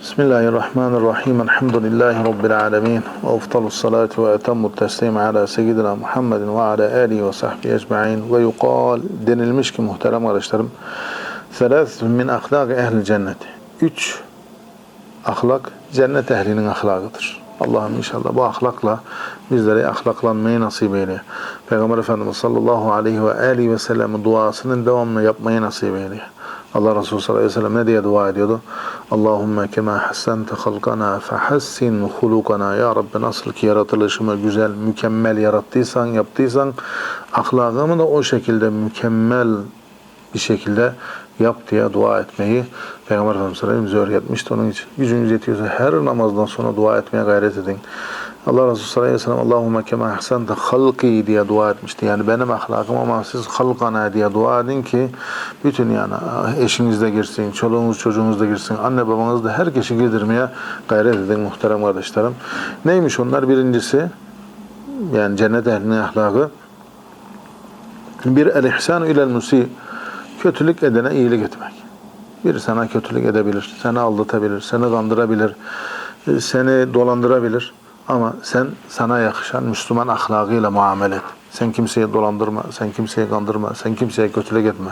Bismillahirrahmanirrahim. Elhamdülillahi Rabbil alemin. Ve eftalus salatu ve etemmu teslim ala seyyidina Muhammedin ve ala alihi ve sahbihi ecma'in. Ve yukal denilmiş ki muhterem kardeşlerim. Selâs min ahlâk ehli cennet. Üç ahlak cennet ehlinin ahlakıdır. Allah'ım inşallah bu ahlakla bizlere ahlaklanmayı nasip eyle. Peygamber Efendimiz sallallahu aleyhi ve aleyhi ve sellem'in duasının devamlı yapmayı nasip eyle. Allah Resulü sallallahu aleyhi ve sellem ne diye dua ediyordu? Allahümme kema hassente halkana fehassin hulukana. Ya Rabbi nasıl ki yaratılışımı güzel, mükemmel yarattıysan, yaptıysan ahlakımı da o şekilde mükemmel bir şekilde yap diye dua etmeyi Peygamber Efendimiz sallallahu aleyhi ve sellem öğretmişti. Onun için gücünüz yetiyorsa her namazdan sonra dua etmeye gayret edin. Allah Resulü sallallahu aleyhi ve sellem Allahümme kema ahsente halki diye dua etmişti. Yani benim ahlakım ama siz halkana diye dua edin ki bütün yani eşiniz de girsin, çoluğunuz çocuğunuz da girsin, anne babanız da herkesi girdirmeye gayret edin muhterem kardeşlerim. Neymiş onlar? Birincisi yani cennet ehlinin ahlakı bir el-ihsanu ilel musi kötülük edene iyilik etmek. Biri sana kötülük edebilir, seni aldatabilir, seni kandırabilir, seni dolandırabilir. Ama sen sana yakışan Müslüman ahlakıyla muamele et. Sen kimseyi dolandırma, sen kimseyi kandırma, sen kimseye kötülük etme.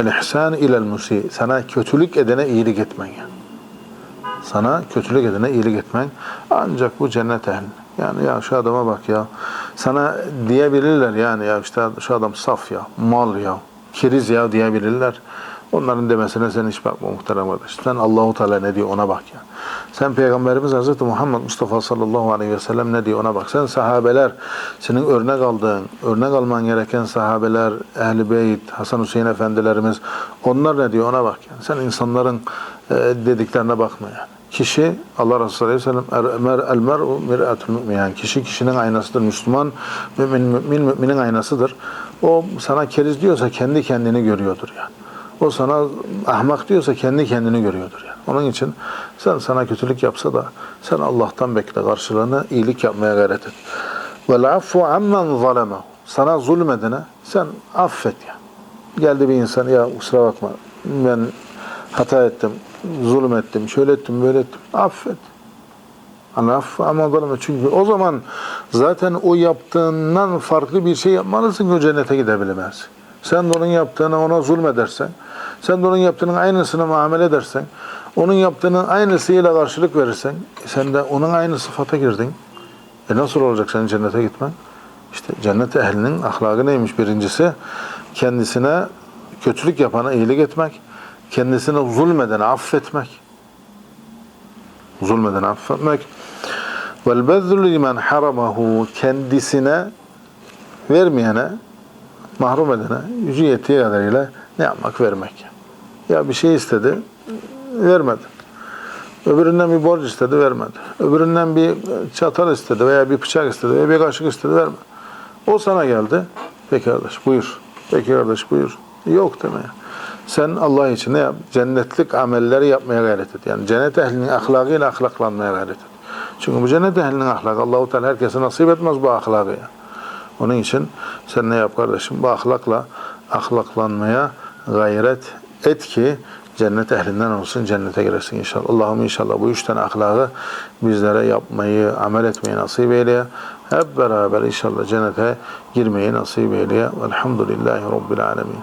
El-ihsan ilel musi. Sana kötülük edene iyilik etmen. Yani. Sana kötülük edene iyilik etmen. Ancak bu cennet ehli. Yani ya şu adama bak ya. Sana diyebilirler yani ya işte şu adam saf ya, mal ya, kiriz ya diyebilirler. Onların demesine sen hiç bakma muhterem kardeş. Sen Allahu Teala ne diyor ona bak ya. Sen Peygamberimiz Hazreti Muhammed Mustafa sallallahu aleyhi ve sellem ne diyor ona bak. Sen sahabeler, senin örnek aldığın, örnek alman gereken sahabeler, Ehl-i Beyt, Hasan Hüseyin efendilerimiz, onlar ne diyor ona bak. Yani. Sen insanların e, dediklerine bakma yani. Kişi Allah Resulü Aleyhisselam el mer'u mir'atul mümin. Yani kişi kişinin aynasıdır. Müslüman mümin mümin müminin aynasıdır. O sana keriz diyorsa kendi kendini görüyordur yani. O sana ahmak diyorsa kendi kendini görüyordur yani. Onun için sen sana kötülük yapsa da sen Allah'tan bekle karşılığını iyilik yapmaya gayret et. Vel affu ammen zalema. Sana zulmedene sen affet ya. Geldi bir insan ya kusura bakma ben hata ettim, zulüm ettim, şöyle ettim, böyle ettim. Affet. Affı ama zaleme. Çünkü o zaman zaten o yaptığından farklı bir şey yapmalısın ki o cennete gidebilemezsin. Sen de onun yaptığına ona zulmedersen, sen de onun yaptığının aynısını muamele edersen, onun yaptığının aynısıyla karşılık verirsen, sen de onun aynı sıfata girdin. E nasıl olacak senin cennete gitmen? İşte cennet ehlinin ahlakı neymiş birincisi? Kendisine kötülük yapana iyilik etmek, kendisine zulmedene affetmek. Zulmedene affetmek. Bezzlu limen haramahu kendisine vermeyene mahrum edene gücü yettiği kadarıyla ne yapmak? Vermek. Ya bir şey istedi, vermedi. Öbüründen bir borç istedi, vermedi. Öbüründen bir çatal istedi veya bir bıçak istedi veya bir kaşık istedi, vermedi. O sana geldi. Peki kardeş buyur. Peki kardeş buyur. Yok demeye. Sen Allah için ne yap? Cennetlik amelleri yapmaya gayret et. Yani cennet ehlinin ahlakıyla ahlaklanmaya gayret et. Çünkü bu cennet ehlinin ahlakı Allahu Teala herkese nasip etmez bu ahlakı ya. Onun için sen ne yap kardeşim? Bu ahlakla ahlaklanmaya gayret et ki cennet ehlinden olsun, cennete giresin inşallah. Allah'ım inşallah bu üç tane ahlakı bizlere yapmayı, amel etmeyi nasip eyleye. Hep beraber inşallah cennete girmeyi nasip eyleye. Velhamdülillahi Rabbil Alemin.